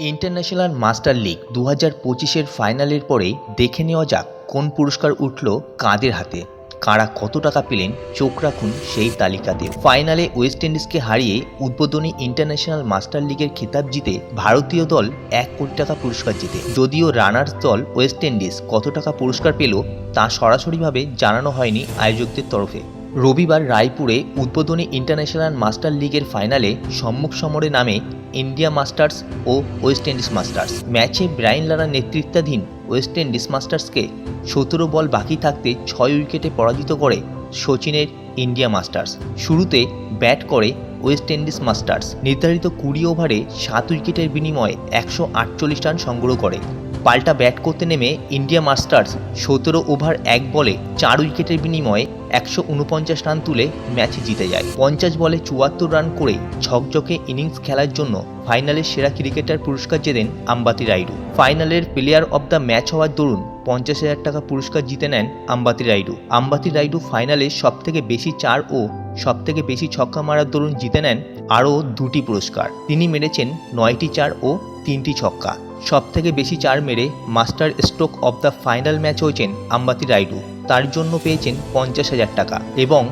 International master league দু হাজার পঁচিশের ফাইনালের পরে দেখে নেওয়া যাক কোন পুরস্কার উঠল কাদের হাতে। কারা কত টাকা পেলেন চোখ রাখুন সেই তালিকাতে। ফাইনালে ওয়েস্ট ইন্ডিজকে হারিয়ে উদ্বোধনী ইন্টারন্যাশনাল মাস্টার লিগের খেতাব জিতে ভারতীয় দল এক কোটি টাকা পুরস্কার জিতে। যদিও রানার্স দল ওয়েস্ট ইন্ডিজ কত টাকা পুরস্কার পেল তা সরাসরিভাবে জানানো হয়নি আয়োজকদের তরফে। রবিবার রায়পুরে উদ্বোধনী ইন্টারন্যাশনাল মাস্টার লিগের ফাইনালে সম্মুখ সমরে নামে ইন্ডিয়া মাস্টার্স ও ওয়েস্ট ইন্ডিজ মাস্টার্স। ম্যাচে ব্রাইন লারার নেতৃত্বাধীন ওয়েস্ট ইন্ডিজ মাস্টার্সকে সতেরো বল বাকি থাকতে ছয় উইকেটে পরাজিত করে সচিনের ইন্ডিয়া মাস্টার্স। শুরুতে ব্যাট করে ওয়েস্ট ইন্ডিজ মাস্টার্স। নির্ধারিত কুড়ি ওভারে সাত উইকেটের বিনিময়ে একশো আটচল্লিশ রান সংগ্রহ করে। পাল্টা ব্যাট করতে নেমে ইন্ডিয়া মাস্টার্স সতেরো ওভার এক বলে চার উইকেটের বিনিময়ে একশো উনপঞ্চাশ রান তুলে ম্যাচ জিতে যায়। পঞ্চাশ বলে চুয়াত্তর রান করে ঝকঝকে ইনিংস খেলার জন্য ফাইনালের সেরা ক্রিকেটার পুরস্কার জেতেন আম্বাতি রাইডু। ফাইনালের প্লেয়ার অব দ্য ম্যাচ হওয়ার দরুন পঞ্চাশ হাজার টাকা পুরস্কার জিতে নেন আম্বাতি রাইডু। আম্বাতি রাইডু ফাইনালে সবথেকে বেশি চার ও সবথেকে বেশি ছক্কা মারার দরুন জিতে নেন আরও দুটি পুরস্কার। তিনি মেরেছেন নয়টি চার ও তিনটি ছক্কা। সবথেকে বেশি চার মেরে master stroke of the final match হয়েছেন আম্বাতি রাইডু। তার জন্য পেয়েছেন পঞ্চাশ হাজার টাকা এবং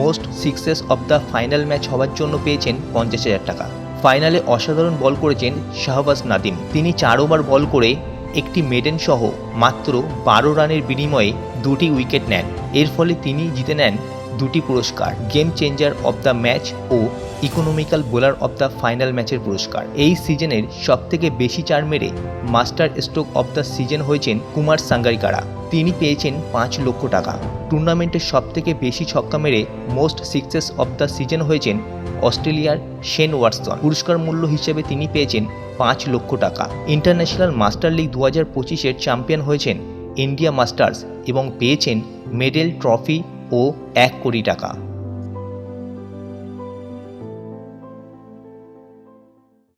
most sixes of the final match হওয়ার জন্য পেয়েছেন পঞ্চাশ হাজার টাকা। ফাইনালে অসাধারণ বল করেছেন শাহবাজ নাদিম। তিনি চার ওভার বল করে একটি মেডেন সহ মাত্র বারো রানের বিনিময়ে দুটি উইকেট নেন। এর ফলে তিনি জিতে নেন দুটি পুরস্কার game changer of the match O economical bowler of the final ম্যাচের পুরস্কার। এই সিজনের সবথেকে বেশি চার মেরে master stroke of the season হয়েছেন কুমার সাঙ্গারিকারা। তিনি পেয়েছেন পাঁচ লক্ষ টাকা। টুর্নামেন্টের সবথেকে বেশি ছক্কা মেরে most sixes of the season হয়েছেন অস্ট্রেলিয়ার শেন ওয়াটসন পুরস্কার মূল্য হিসেবে তিনি পেয়েছেন পাঁচ লক্ষ টাকা। ইন্টারন্যাশনাল মাস্টার লিগ দু হাজার পঁচিশের চ্যাম্পিয়ন হয়েছেন ইন্ডিয়া মাস্টার্স এবং পেয়েছেন মেডেল ট্রফি ও এক কোটি টাকা।